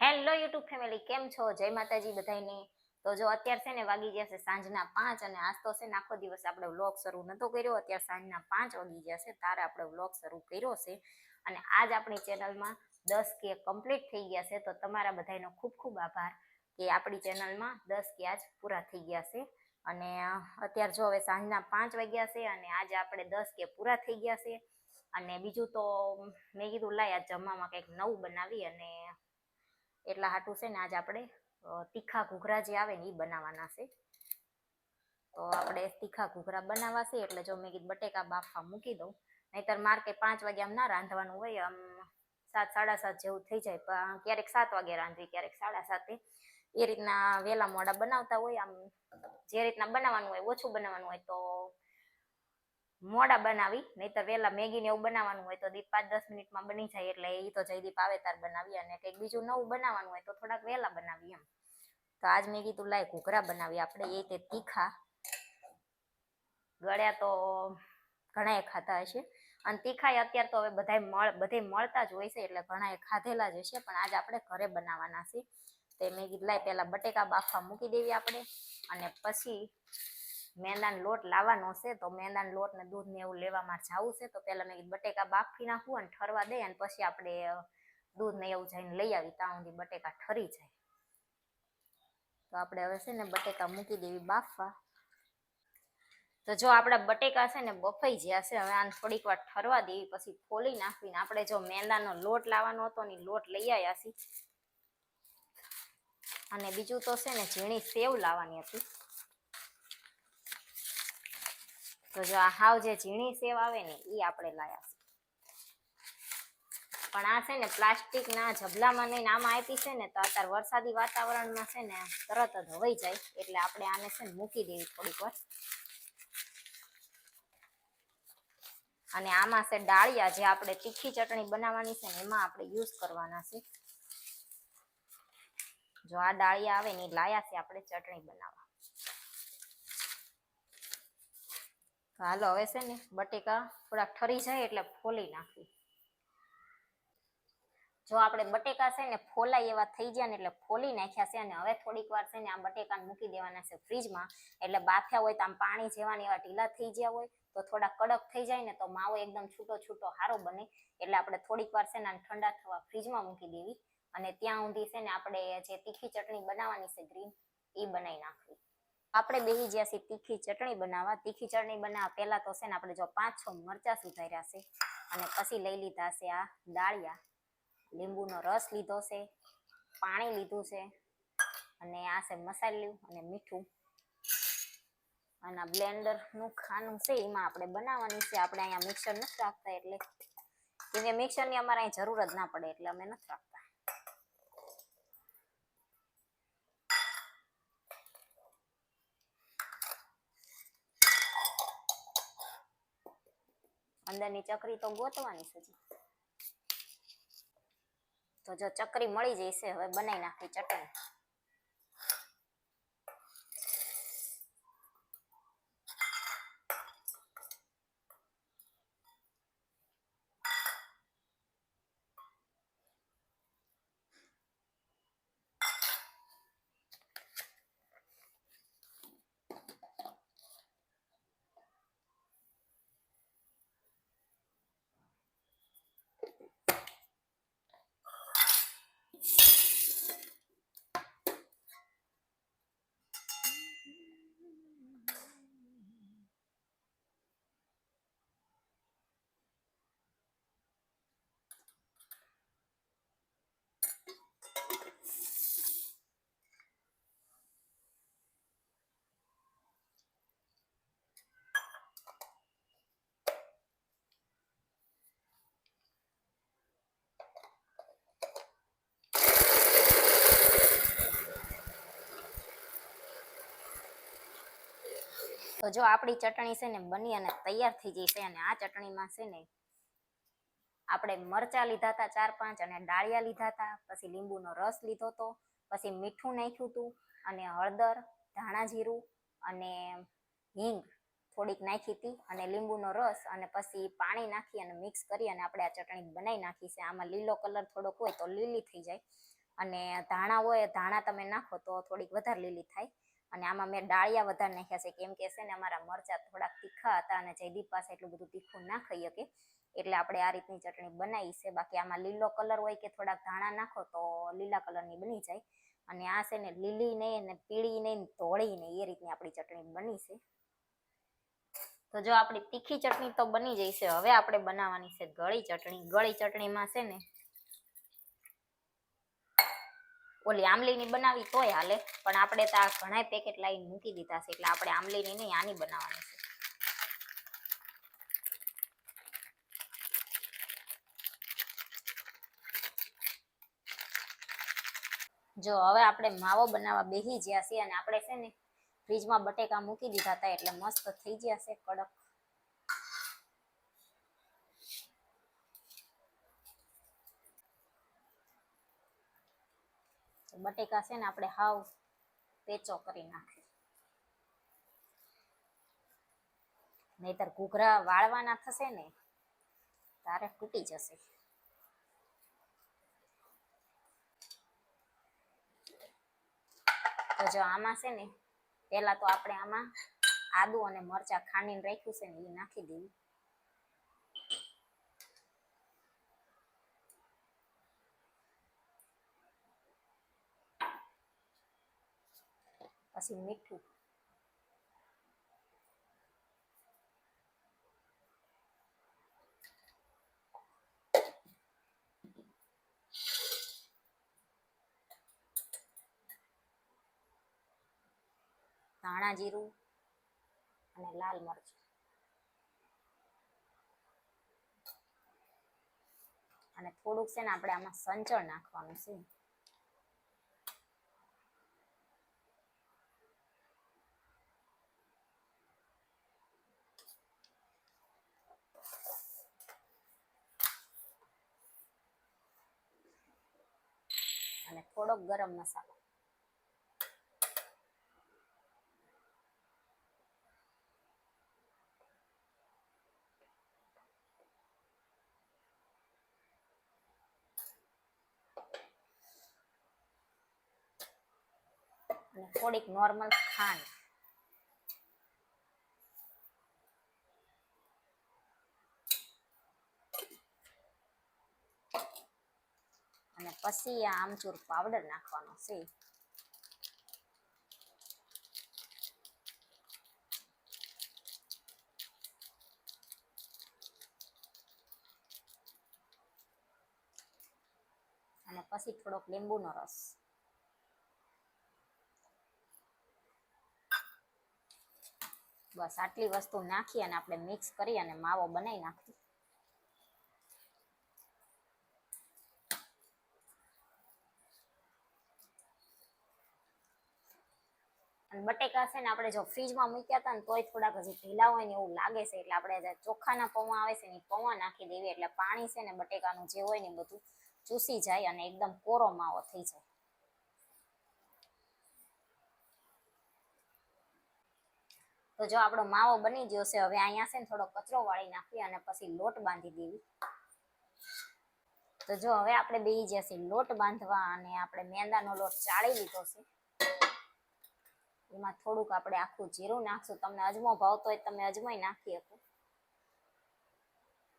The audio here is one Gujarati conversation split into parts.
હેલો યુટ્યુબ ફેમિલી, કેમ છો? જય માતાજી બધાને તો જો અત્યારે છે ને વાગી ગયા છે સાંજના પાંચ અને આજ તો છે ને આખો દિવસ આપણે વ્લોગ શરૂ નતો કર્યો, અત્યારે સાંજના પાંચ વાગી ગયા છે, તારે આપણે વ્લોગ શરૂ કર્યો છે. અને આજ આપણી ચેનલમાં દસ કે કમ્પ્લીટ થઈ ગયા છે, તો તમારા બધાનો ખૂબ ખૂબ આભાર કે આપણી ચેનલમાં દસ કે આજ પૂરા થઈ ગયા છે. અને અત્યારે જો હવે સાંજના પાંચ વાગ્યા છે અને આજે આપણે દસ કે પૂરા થઈ ગયા છે. અને બીજું તો મેં કીધું, લાય આજ જમવામાં કંઈક નવું બનાવી અને એટલા હાટું છે ને આજે આપણે તીખા ઘૂઘરા જે આવે ને એ બનાવવાના છે. તો આપણે તીખા ઘૂઘરા બનાવવા છે, એટલે જો મેં કીધું બટેકા બાફવા મૂકી દઉં. નહીતર મારે કંઈ પાંચ વાગે આમ ના રાંધવાનું હોય, આમ સાત, સાડા સાત જેવું થઈ જાય, પણ ક્યારેક સાત વાગે રાંધવી, ક્યારેક સાડા સાતે. એ રીતના વહેલા મોડા બનાવતા હોય, આમ જે રીતના બનાવવાનું હોય, ઓછું બનાવવાનું હોય તો મોડા બનાવી, નહીતર વહેલા મેગી ને એવું બનાવવાનું હોય તો દીપ પાંચ દસ મિનિટમાં બની જાય એટલે એ તો જયદીપ આવે તાર બનાવી અને કંઈક બીજું નવું બનાવવાનું હોય તો થોડાક વહેલા બનાવી એમ. તો આજ મેં કીધું લાય, ઘૂઘરા બનાવી. આપણે એ તે તીખા ગળ્યા તો ઘણાએ ખાધા હશે. અને તીખા અત્યારે તો હવે બધાય મળ બધે મળતા જ હોય છે એટલે ઘણાએ ખાધેલા જ હશે. પણ આજ આપણે ઘરે બનાવવાના છે. તે મેં કીધું લાય, પહેલા બટેકા બાફવા મૂકી દેવી આપણે અને પછી મેંદાનો લોટ લાવવાનો છે, તો મેંદાનો લોટ ને દૂધ ને એવું લેવામાં જવું છે, તો પહેલાં મેં બટેકા બાફી નાખું અને ઠરવા દે અને પછી આપણે દૂધ ને એવું જઈને લઈ આવી, ત્યાં સુધી બટેકા ઠરી જાય. તો આપણે હવે છે ને બટેકા મૂકી દેવી બાફવા. તો જો આપણા બટેકા છે ને બફાઈ ગયા છે, હવે આને થોડીક વાર ઠરવા દેવી, પછી ફોલી નાખવીને આપણે જો મેંદાનો લોટ લાવવાનો હતો ને લોટ લઈ આવ્યા છીએ. અને બીજું તો છે ને ઝીણી સેવ લાવવાની હતી. તો જો આ હાવ જે ઝીણી સેવ આવે ને એ આપણે લાયા છે. પણ આ છે ને પ્લાસ્ટિકના જબલામાં નહીં આમાં આપી છે ને, તો અત્યારે વરસાદી વાતાવરણમાં છે ને તરત જ હવાઈ જાય, એટલે આપણે આને છે ને મૂકી દેવી થોડીક વાર. અને આમાં છે ડાળિયા જે આપણે તીખી ચટણી બનાવવાની છે ને, એમાં આપણે યુઝ કરવાના છે. જો આ ડાળિયા આવે ને એ લાયા છે આપણે ચટણી બનાવવા તો હાલો, હવે છે ને બટેકા થોડાક ઠરી જાય એટલે ફોલી નાખવી. જો આપણે બટેકા છે ને ફોલાય એવા થઈ ગયા ને એટલે ફોલી નાખ્યા છે અને હવે થોડીક વાર છે ને આ બટેકાને મૂકી દેવાના છે ફ્રીજમાં. એટલે બાફ્યા હોય તો આમ પાણી જેવા એવા ઢીલા થઈ ગયા હોય તો થોડા કડક થઈ જાય ને તો માવો એકદમ છૂટો છૂટો સારો બને. એટલે આપણે થોડીક વાર છે ને ઠંડા થવા ફ્રીજમાં મૂકી દેવી. અને ત્યાં સુધી છે ને આપણે જે તીખી ચટણી બનાવવાની છે ગ્રીન એ બનાવી નાખવી. આપણે બેહી ગયા છીએ તીખી ચટણી બનાવવા, તીખી ચટણી બનાવવા પહેલા તો છે ને આપણે જો પાંચ છ મરચા સુધાર્યા છે અને પછી લઈ લીધા છે આ દાળિયા. લીંબુનો રસ લીધો છે, પાણી લીધું છે અને આ છે મસાલું અને મીઠું. અને બ્લેન્ડરનું ખાનું છે, એમાં આપણે બનાવવાનું છે. આપણે અહીંયા મિક્સર નથી રાખતા એટલે. કેમ કે મિક્સરની અમારે અહીં જરૂર જ ના પડે એટલે અમે નથી રાખતા. અંદરની ચકરી તો ગોતવાની છે તો જો ચકરી મળી જશે હવે બનાવી નાખી ચટણી. તો જો આપણી ચટણી છે ને બની અને તૈયાર થઈ ગઈ છે અને આ ચટણીમાં છે ને આપણે મરચા લીધા હતા ચાર પાંચ અને ડાળિયા લીધા હતા. પછી લીંબુનો રસ લીધો હતો. પછી મીઠું નાખ્યું હતું અને હળદર, ધાણા જીરું અને હિંગ થોડીક નાખી હતી અને લીંબુનો રસ અને પછી પાણી નાખી અને મિક્સ કરી અને આપણે આ ચટણી બનાવી નાખી છે. આમાં લીલો કલર થોડોક હોય તો લીલી થઈ જાય. અને ધાણા હોય, ધાણા તમે નાખો તો થોડીક વધારે લીલી થાય. અને આમાં મેં ડાળિયા વધારે નાખ્યા છે. કેમ કે છે ને અમારા મરચા થોડાક તીખા હતા અને જયદીપ પાસે એટલું બધું તીખું ના ખાઈ શકે. એટલે આપણે આ રીતની ચટણી બનાવી છે. બાકી આમાં લીલો કલર હોય કે થોડાક ધાણા નાખો તો લીલા કલરની બની જાય. અને આ છે ને લીલી નહીં ને પીળી નહીં ધોળી નહીં એ રીતની આપણી ચટણી બની છે. તો જો આપણી તીખી ચટણી તો બની જઈ છે. હવે આપણે બનાવવાની છે ગળી ચટણી. ગળી ચટણીમાં છે ને ઓલી આમલીની બનાવી તોય હાલે, પણ આપણે તો આ ઘણા પેકેટ લાવીને મૂકી દીધા છે, એટલે આપણે આમલીની નહીં, આની બનાવવાની છે. જો હવે આપણે માવો બનાવવા બેસી ગયા છીએ અને આપણે છે ને ફ્રીજમાં બટેકા મૂકી દીધા હતા, એટલે મસ્ત થઈ ગયા છે, કડક બટેકા છે ને આપણે હાવ પેચો કરી નાખીએ. નહીતર ઘૂઘરા વાળવાના થશે ને, તારે તૂટી જશે. તો જો આમાં છે ને, પહેલા તો આપણે આમાં આદુ અને મરચા ખાંડીને રાખ્યું છે ને એ નાખી દેવું. પછી મીઠું. ધાણા જીરું અને લાલ મરચું. અને થોડુંક છે ને આપણે આમાં સંચળ નાખવાનું છે. અને થોડોક ગરમ મસાલો. અને થોડીક નોર્મલ ખાંડ અને પછી આ આમચૂર પાવડર નાખવાનો છે અને પછી થોડોક લીંબુનો રસ. બસ આટલી વસ્તુ નાખી અને આપણે મિક્સ કરી અને માવો બનાવી નાખી અને બટેકા છે ને આપણે જો ફ્રીજમાં મૂક્યા હતા ને તોય થોડાક હજી ઢીલા હોય ને એવું લાગે છે, એટલે આપણે ચોખાના પૌવા આવે છે ને પૌવા નાખી દેવી, એટલે પાણી છે ને બટેકાનું જે હોય ને બધું ચૂસી જાય અને એકદમ કોરો માવો થઈ જાય. તો જો આપણો માવો બની ગયો છે, હવે અહીંયા છે ને થોડો કચરો વાળી નાખી અને પછી લોટ બાંધી દેવી. તો જો હવે આપણે બેસી છીએ લોટ બાંધવા અને આપણે મેંદાનો લોટ ચાળી લીધો છે. એમાં થોડુંક આપણે આખું જીરું નાખશું. તમને અજમો ભાવતો હોય તમે અજમોય નાખી શકો.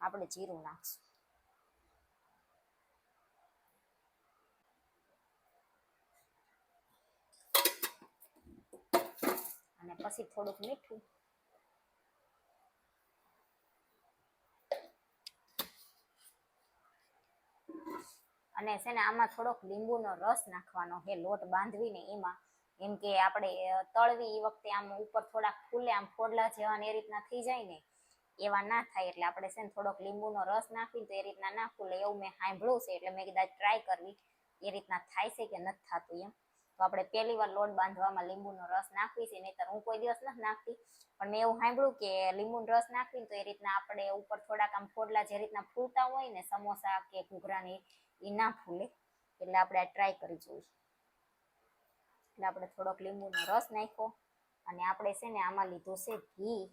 આપણે જીરું નાખશું. અને પછી થોડુંક મીઠું. અને છે ને આમાં થોડોક લીંબુનો રસ નાખવાનો હે લોટ બાંધવીને એમાં એમ કે આપણે તળવી એ વખતે આમ ઉપર થોડાક ફૂલે, આમ ફોડલા જેવા એ રીતના થઈ જાય ને, એવા ના થાય. એટલે આપણે છે ને થોડોક લીંબુનો રસ નાખી તો એ રીતના ના ફૂલે. એવું મેં સાંભળ્યું છે, એટલે મેં કીધા ટ્રાય કરવી. એ રીતના થાય છે કે નથી થતું એમ. તો આપણે પહેલી વાર લોટ બાંધવામાં લીંબુનો રસ નાખવી છે, નહીતર હું કોઈ દિવસ નથી નાખતી. પણ મેં એવું સાંભળ્યું કે લીંબુનો રસ નાખવી તો એ રીતના આપણે ઉપર થોડાક આમ ફોડલા જે રીતના ફૂલતા હોય ને, સમોસા કે ઘૂઘરાની એ ના ફૂલે. એટલે આપણે આ ટ્રાય કરી જોઈએ એટલે આપણે થોડોક લીંબુનો રસ નાખ્યો અને આપણે છે ને આમાં લીધું છે ઘી.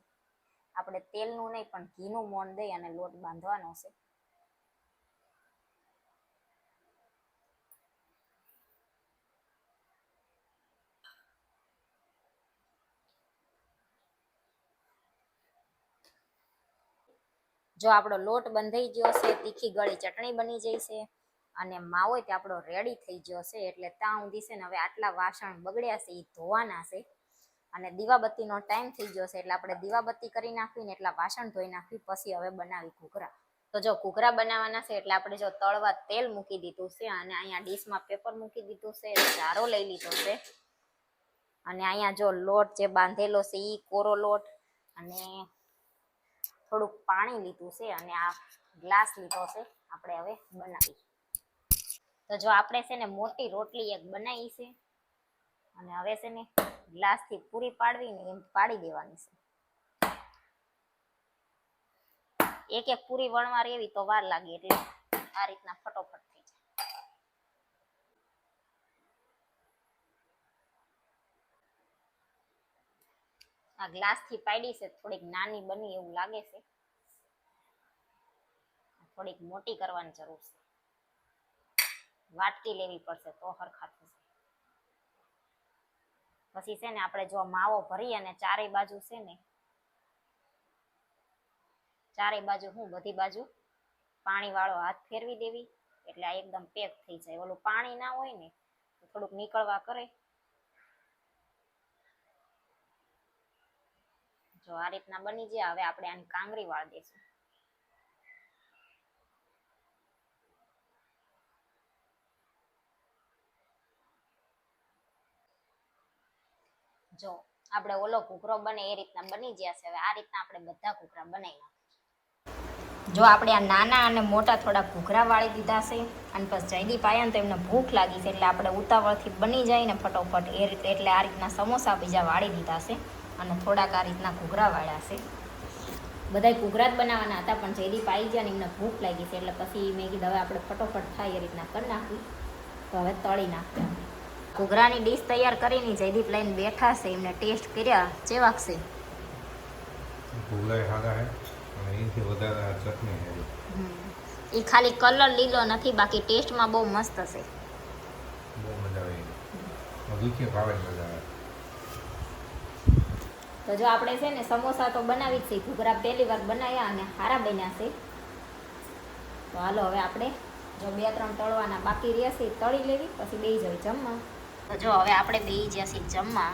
આપણે તેલનું નહીં, પણ ઘીનું મોન દઈ અને લોટ બાંધવાનો છે. જો આપણો લોટ બંધાઈ ગયો છે, તીખી ગળી ચટણી બની જઈ છે. અને માવો તે આપણો રેડી થઈ ગયો છે, એટલે ત્યાં સુધી છે ને હવે આટલા વાસણ બગડ્યા છે એ ધોવાના છે. અને દીવાબત્તીનો ટાઈમ થઈ ગયો છે, એટલે આપણે દીવાબત્તી કરી નાખવી ને એટલા વાસણ ધોઈ નાખવી, પછી હવે બનાવી ઘૂઘરા. તો જો ઘૂઘરા બનાવવાના છે, એટલે આપણે જો તળવા તેલ મૂકી દીધું છે, અને અહીંયા ડીશમાં પેપર મૂકી દીધું છે ચારો લઈ લીધો છે. અને અહીંયા જો લોટ જે બાંધેલો છે એ કોરો લોટ અને થોડુંક પાણી લીધું છે, અને આ ગ્લાસ લીધો છે, આપણે હવે બનાવી તો જો આપણે છે ને મોટી રોટલી એક બનાવી છે, અને હવે છે ને ગ્લાસથી પૂરી પાડવી ને એમ પાડી દેવાની છે. એક એક પૂરી વણવા રેવી તો વાર લાગે એટલે આ રીતના ફટોફટ થઈ જાય. આ ગ્લાસથી પાડી છે, થોડીક નાની બની એવું લાગે છે. થોડીક મોટી કરવાની જરૂર છે. વાટકી લેવી પડશે તો હરખા થશે. પછી છે ને આપણે જો માવો ભરી અને ચારેય બાજુ છે ને ચારે બાજુ હું બધી બાજુ પાણી વાળો હાથ ફેરવી દેવી, એટલે આ એકદમ પેક થઈ જાય. ઓલું પાણી ના હોય ને થોડુંક નીકળવા કરે. જો આ રીતના બની જાય. હવે આપણે આની કાંગરી વાળ દઈશું જો, આપણે ઓલો ઘૂઘરો બને એ રીતના બની ગયા છે. હવે આ રીતના આપણે બધા ઘૂઘરા બનાવી જો આપણે આ નાના અને મોટા થોડા ઘૂઘરા વાળી દીધા છે, અને પછી જયદીપ આવ્યા ને તો એમને ભૂખ લાગી છે, એટલે આપણે ઉતાવળથી બની જાય ને ફટોફટ એ રીતે એટલે આ રીતના સમોસા બીજા વાળી દીધા છે, અને થોડાક આ રીતના ઘૂઘરા વાળ્યા છે. બધા ઘૂઘરા જ બનાવવાના હતા, પણ જયદીપ આવી ગયા ને એમને ભૂખ લાગી છે, એટલે પછી મેં કીધું હવે આપણે ફટોફટ થાય એ રીતના કરી નાખી તો હવે તળી નાખ્યા ઘૂઘરાની ડીશ તૈયાર કરીને જયદીપ લઈને બેઠા છે એમને ટેસ્ટ કર્યા જેવાક છે. ભૂલાય સારા હે અને એનાથી વધારે આ ચટણી હે. એ ખાલી કલર લીલો નથી બાકી ટેસ્ટમાં બહુ મસ્ત છે. બહુ મજા આવે દુખી ભાવે મજા આવે. તો જો આપણે છે ને સમોસા તો બનાવી જ છે ઘૂઘરા પહેલી વાર બનાવ્યા અને સારા બન્યા છે. તો હાલો હવે આપણે જો બે ત્રણ તળવાના બાકી રહેશે તળી લેવી પછી બે જવી જમવા. તો જો હવે આપણે બે જ્યાં છીએ જમવા.